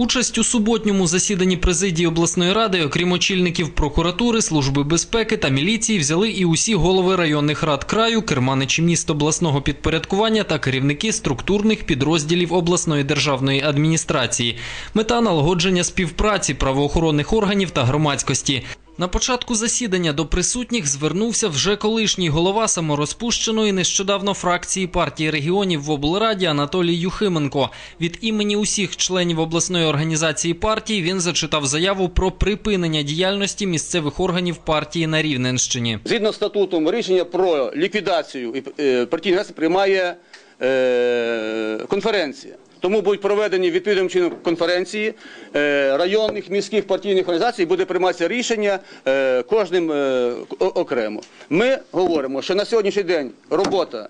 Участь у суботньому засіданні президії обласної ради, окрім очільників прокуратури, служби безпеки та міліції, взяли і усі голови районних рад краю, керманичі міст обласного підпорядкування та керівники структурних підрозділів обласної державної адміністрації. Мета налагодження співпраці правоохоронних органів та громадськості. На початку засідання до присутніх звернувся вже колишній голова саморозпущеної нещодавно фракції партії регіонів в облраді Анатолій Юхименко. Від імені усіх членів обласної організації партії він зачитав заяву про припинення діяльності місцевих органів партії на Рівненщині. Згідно з статутом, рішення про ліквідацію е, партійної приймає е, конференція. Тому будуть проведені відповідним чином конференції е, районних міських партійних організацій. Буде прийматися рішення е, кожним е, окремо. Ми говоримо, що на сьогоднішній день робота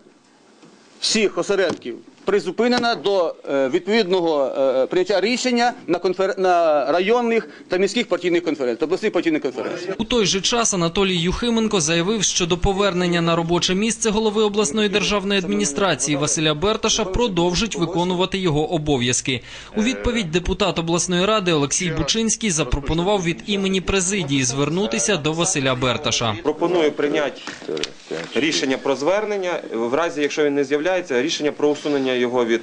всіх осередків призупинена до е, відповідного е, прийняття рішення на, конфер... на районних та міських партійних конференціях, обласних партійних конференціях. У той же час Анатолій Юхименко заявив, що до повернення на робоче місце голови обласної державної адміністрації Василя Берташа продовжить виконувати його обов'язки. У відповідь депутат обласної ради Олексій Бучинський запропонував від імені президії звернутися до Василя Берташа. Пропоную прийняти рішення про звернення. В разі, якщо він не з'являється, рішення про усунення його від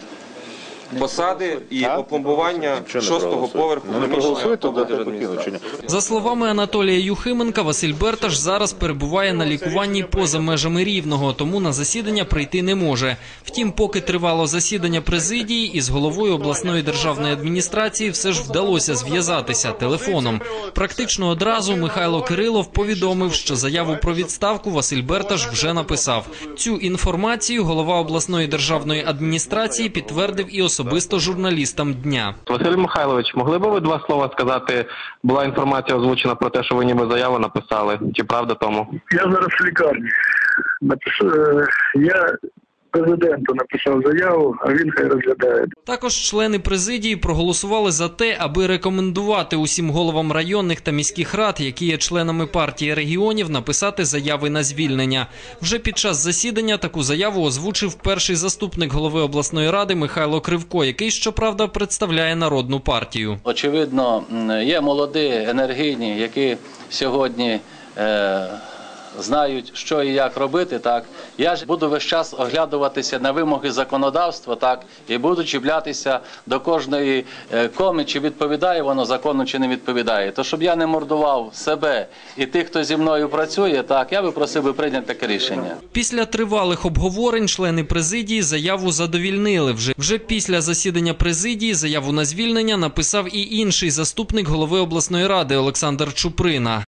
посади і опломбування шостого поверху Ну, не ні? За словами Анатолія Юхименка, Василь Берташ зараз перебуває на лікуванні поза межами рівного, тому на засідання прийти не може. Втім, поки тривало засідання президії, із головою обласної державної адміністрації все ж вдалося зв'язатися телефоном. Практично одразу Михайло Кирилов повідомив, що заяву про відставку Василь Берташ вже написав. Цю інформацію голова обласної державної адміністрації підтвердив і особисто журналістам дня. Василь Михайлович, могли б ви два слова сказати? Була інформація озвучена про те, що ви ніби заяву написали. Чи правда тому? Я зараз в лікарні. Е, Я президенту написав заяву, а він хай розглядає. Також члени президії проголосували за те, аби рекомендувати усім головам районних та міських рад, які є членами партії регіонів, написати заяви на звільнення. Вже під час засідання таку заяву озвучив перший заступник голови обласної ради Михайло Кривко, який щоправда представляє народну партію. Очевидно, є молоді, енергійні, які сьогодні е, знають, що і як робити. Так я ж буду весь час оглядуватися на вимоги законодавства, так і буду чіплятися до кожної е, коми, чи відповідає воно закону, чи не відповідає. То щоб я не мордував себе і тих, хто зі мною працює, так я би просив би прийняти таке рішення. Після тривалих обговорень члени президії заяву задовільнили. Вже вже після засідання президії заяву на звільнення написав і інший заступник голови обласної ради Олександр Чуприна.